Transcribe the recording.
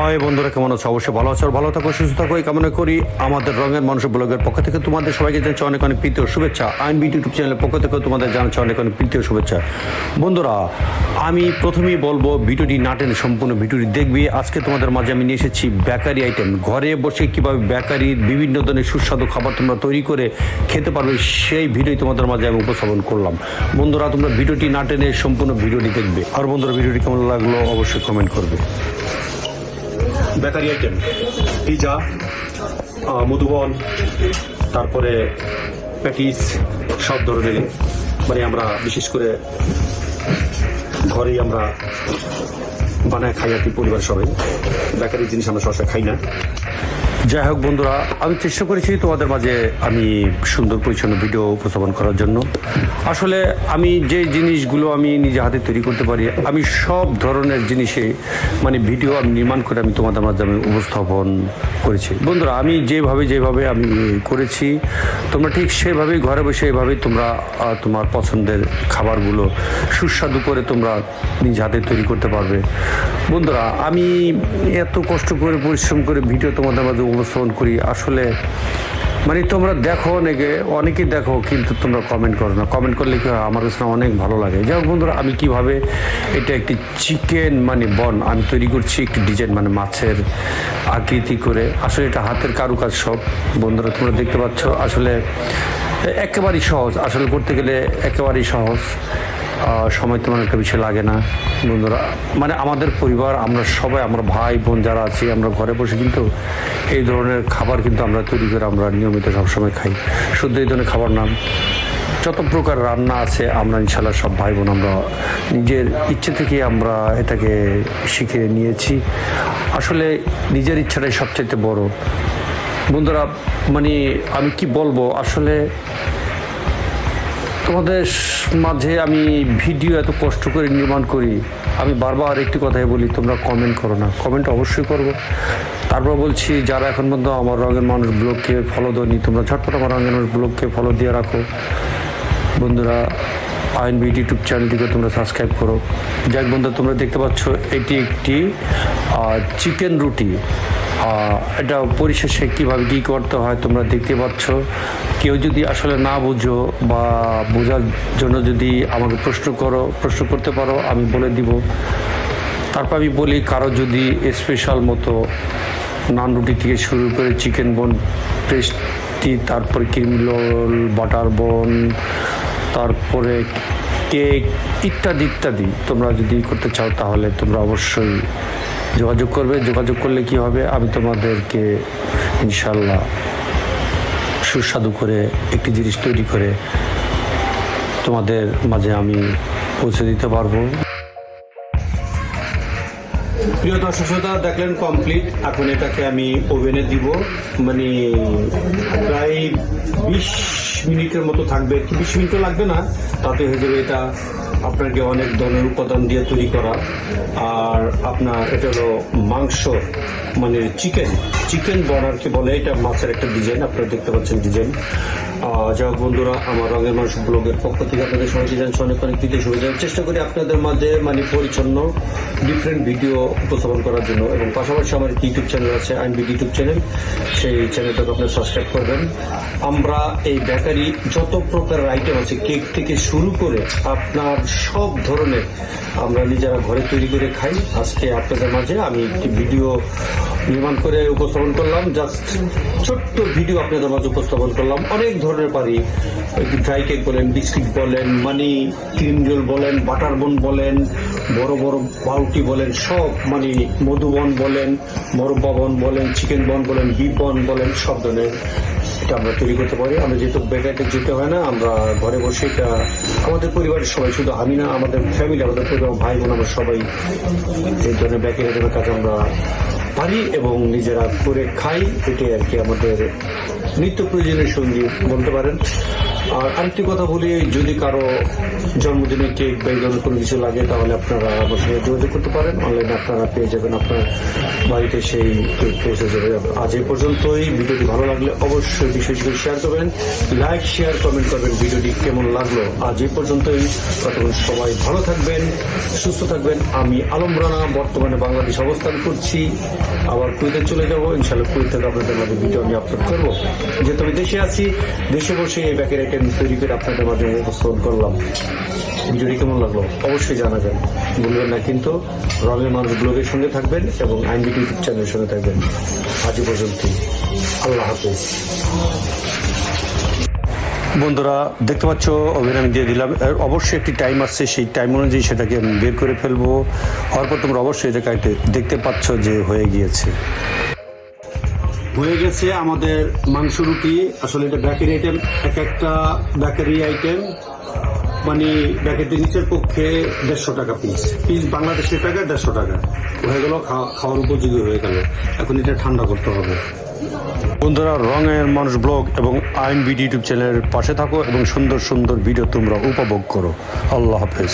High বন্ধুরা, কেমন আছো? অবশ্যই ভালো আছো আর ভালো থাকো, সুস্থ থাকো। এই কামনা করি আমাদের রঙের মানুষ ব্লগের পক্ষ থেকে তোমাদের সবাইকে জানাচ্ছি অনেক অনেক প্রীতি ও শুভেচ্ছা। আইন বি ইউটিউব চ্যানেলের পক্ষ থেকে তোমাদের জানাচ্ছি অনেক অনেক প্রীতি ও শুভেচ্ছা। বন্ধুরা, আমি প্রথমেই বলব, ভিডিওটি নাটেন সম্পূর্ণ ভিডিওটি দেখবি। আজকে তোমাদের মাঝে আমি নিয়ে এসেছি বেকারি আইটেম ঘরে বসে কীভাবে বেকারির বিভিন্ন ধরনের সুস্বাদু খাবার তোমরা তৈরি করে খেতে পারবে, সেই ভিডিওই তোমাদের মাঝে আমি উপস্থাপন করলাম। বন্ধুরা, তোমরা ভিডিওটি না টেনে সম্পূর্ণ ভিডিওটি দেখবে। আর বন্ধুরা, ভিডিওটি কেমন লাগল অবশ্যই কমেন্ট করবে। বেকারি আইটেম পিজা মধুবন, তারপরে প্যাটিস সব ধরনের মানে আমরা বিশেষ করে ঘরেই আমরা বানায় খাই আর কি পরিবার সবাই। বেকারি জিনিস আমরা সবসময় খাই না। যাই হোক বন্ধুরা, আমি চেষ্টা করেছি তোমাদের মাঝে আমি সুন্দর পরিচ্ছন্ন ভিডিও উপস্থাপন করার জন্য। আসলে আমি যে জিনিসগুলো আমি নিজে হাতে তৈরি করতে পারি, আমি সব ধরনের জিনিসে মানে ভিডিও আমি নির্মাণ করে আমি তোমাদের মাঝে আমি উপস্থাপন করেছি। বন্ধুরা, আমি যেভাবে যেভাবে আমি করেছি, তোমরা ঠিক সেভাবেই ঘরে বসে এভাবেই তোমরা তোমার পছন্দের খাবারগুলো সুস্বাদু করে তোমরা নিজ হাতে তৈরি করতে পারবে। বন্ধুরা, আমি এত কষ্ট করে পরিশ্রম করে ভিডিও তোমাদের মাঝে উপস্থাপন করি। আসলে মানে তোমরা দেখো অনেকে, অনেকেই দেখো, কিন্তু তোমরা কমেন্ট করো না। কমেন্ট করলে কি আমার কাছে অনেক ভালো লাগে। যাই হোক বন্ধুরা, আমি কীভাবে এটা একটি চিকেন মানে বন আমি তৈরি করছি একটি ডিজাইন মানে মাছের আকৃতি করে। আসলে এটা হাতের কারুকাজ সব। বন্ধুরা, তোমরা দেখতে পাচ্ছ, আসলে একেবারেই সহজ। আসলে করতে গেলে একেবারেই সহজ। সময় তেমন একটা বেশি লাগে না। বন্ধুরা মানে আমাদের পরিবার, আমরা সবাই, আমরা ভাই, বোন যারা আছি, আমরা ঘরে বসে কিন্তু এই ধরনের খাবার কিন্তু আমরা তৈরি করে আমরা নিয়মিত সবসময় খাই। শুধু এই ধরনের খাবার নাম যত প্রকার রান্না আছে, আমরা ইনশাল্লাহ সব ভাই বোন আমরা নিজের ইচ্ছে থেকে আমরা এটাকে শিখে নিয়েছি। আসলে নিজের ইচ্ছাটাই সবচেয়ে বড়। বন্ধুরা মানে আমি কি বলব? আসলে তোমাদের মাঝে আমি ভিডিও এত কষ্ট করে নির্মাণ করি, আমি বারবার একটি কথাই বলি, তোমরা কমেন্ট করো না। কমেন্ট অবশ্যই করব। তারপর বলছি, যারা এখন পর্যন্ত আমার রঙের মানুষ ব্লগকে ফলো দেয়নি, তোমরা ঝটপট আমার রঙের মানুষ ব্লগকে ফলো দিয়ে রাখো। বন্ধুরা আইন বি ইউটিউব চ্যানেলটিকে তোমরা সাবস্ক্রাইব করো। যাক বন্ধু তোমরা দেখতে পাচ্ছ, এটি একটি চিকেন রুটি। এটা পরিশেষে কীভাবে কী করতে হয় তোমরা দেখতে পাচ্ছ। কেউ যদি আসলে না বুঝো বা বোঝার জন্য যদি আমাকে প্রশ্ন করো, প্রশ্ন করতে পারো, আমি বলে দিব। তারপর আমি বলি, কারও যদি স্পেশাল মতো নান রুটি থেকে শুরু করে চিকেন বোন পেস্টি তারপর ক্রিম রোল বাটার বোন তারপরে কেক ইত্যাদি ইত্যাদি। তোমরা যদি করতে চাও তাহলে তোমরা অবশ্যই যোগাযোগ করবে। যোগাযোগ করলে কি হবে? আমি তোমাদেরকে ইনশাল্লাহ সুস্বাদু করে একটি জিনিস তৈরি করে তোমাদের মাঝে আমি পৌঁছে দিতে পারব। প্রিয় দর্শক শ্রোতা, দেখলেন কমপ্লিট এখন এটাকে আমি ওভেনে দিব। মানে প্রায় বিশ মিনিটের মতো থাকবে। কি বিশ মিনিটও লাগবে না। তাতে হয়ে যাবে এটা আপনাকে অনেক ধরনের উপাদান দিয়ে তৈরি করা। আর আপনার এটা হলো মাংস মানে চিকেন। চিকেন বর্ডারকে বলে, এটা মাছের একটা ডিজাইন, আপনারা দেখতে পাচ্ছেন ডিজাইন। যাই বন্ধুরা, আমার রঙের মানুষ ব্লগের পক্ষ থেকে আপনাদের সবাইকে জানছি অনেক অনেক প্রীতি, শুভেচ্ছা। চেষ্টা করি আপনাদের মাঝে মানে পরিচ্ছন্ন ডিফারেন্ট ভিডিও উপস্থাপন করার জন্য। এবং পাশাপাশি আমার একটি ইউটিউব চ্যানেল আছে আইনবি ইউটিউব চ্যানেল সেই চ্যানেলটাকে আপনারা সাবস্ক্রাইব করবেন। আমরা এই বেকারি যত প্রকার আইটেম আছে, কেক থেকে শুরু করে আপনার সব ধরনের আমরা নিজেরা ঘরে তৈরি করে খাই। আজকে আপনাদের মাঝে আমি একটি ভিডিও নির্মাণ করে উপস্থাপন করলাম। জাস্ট ছোট্ট ভিডিও আপনাদের মাঝে উপস্থাপন করলাম। অনেক ধরনের পারি। ড্রাই কেক বলেন বিস্কিট বলেন মানি ক্রিম রোল বলেন বাটার বন বলেন, বড় বড় বাউটি বলেন, সব মানে মধুবন বলেন, মরব্বা বন বলেন চিকেন বন বলেন বিফ বন বলেন, সব ধরনের এটা আমরা তৈরি করতে পারি। আমরা যেহেতু বেকারিতে যেতে হয় না, আমরা ঘরে বসে এটা আমাদের পরিবারের সবাই, শুধু আমি না, আমাদের ফ্যামিলি আমাদের পরিবার ভাই বোন, আমরা সবাই এই ধরনের আইটেমের কাজ আমরা পারি এবং নিজেরা করে খাই, এটাই আর কি আমাদের নিত্য প্রয়োজনীয় সঙ্গী বলতে পারেন। আর আরেকটি কথা বলি, যদি কারও জন্মদিনে কেক বা এই ধরনের কোনো কিছু লাগে, তাহলে আপনারা আমার সঙ্গে যোগাযোগ করতে পারেন। অনলাইনে আপনারা পেয়ে যাবেন আপনার বাড়িতে সেই কেক পৌঁছে যাবে। আজ এই পর্যন্তই। ভিডিওটি ভালো লাগলে অবশ্যই বিষয়টি শেয়ার করবেন। লাইক শেয়ার কমেন্ট করবেন ভিডিওটি কেমন লাগল। আজ এই পর্যন্তই। ততক্ষণ সবাই ভালো থাকবেন, সুস্থ থাকবেন। আমি আলম রানা, বর্তমানে বাংলাদেশ অবস্থান করছি। আবার কুয়েতে চলে যাব। ইনশাল্লাহ কুয়েত থেকে আপনাদের মাঝে ভিডিও আমি আপলোড করব। যেহেতু আমি দেশে আছি, দেশে বসে এই ব্যাকের আইটেম তৈরি করে আপনাদের মাঝে উপস্থাপন করলাম। ভিডিওটি কেমন লাগল অবশ্যই জানাবেন। ভুলবেন না, কিন্তু রঙের মানুষ ব্লগের সঙ্গে থাকবেন এবং আইনবি ইউটিউব চ্যানেলের সঙ্গে থাকবেন। আজ এই পর্যন্তই। আল্লাহ হাফেজ। বন্ধুরা, দেখতে পাচ্ছ অভিনয় আমি দিয়ে দিলাম। অবশ্যই একটি টাইম আসছে, সেই টাইম অনুযায়ী সেটাকে আমি বের করে ফেলব। হওয়ার পর তোমরা অবশ্যই এটা দেখতে পাচ্ছ যে হয়ে গিয়েছে। হয়ে গেছে আমাদের মাংস রুটি। আসলে এটা বেকারি আইটেম এক একটা বেকারি আইটেম মানে ব্যাকেটের নিচের পক্ষে দেড়শো টাকা পিস পিস বাংলাদেশের টাকা দেড়শো টাকা। হয়ে গেল, খাওয়া- খাওয়ার উপযোগী হয়ে গেল। এখন এটা ঠান্ডা করতে হবে। বন্ধুরা, রঙের মানুষ ব্লগ এবং আইন বিডি ইউটিউব চ্যানেলের পাশে থাকো এবং সুন্দর সুন্দর ভিডিও তোমরা উপভোগ করো। আল্লাহ হাফেজ।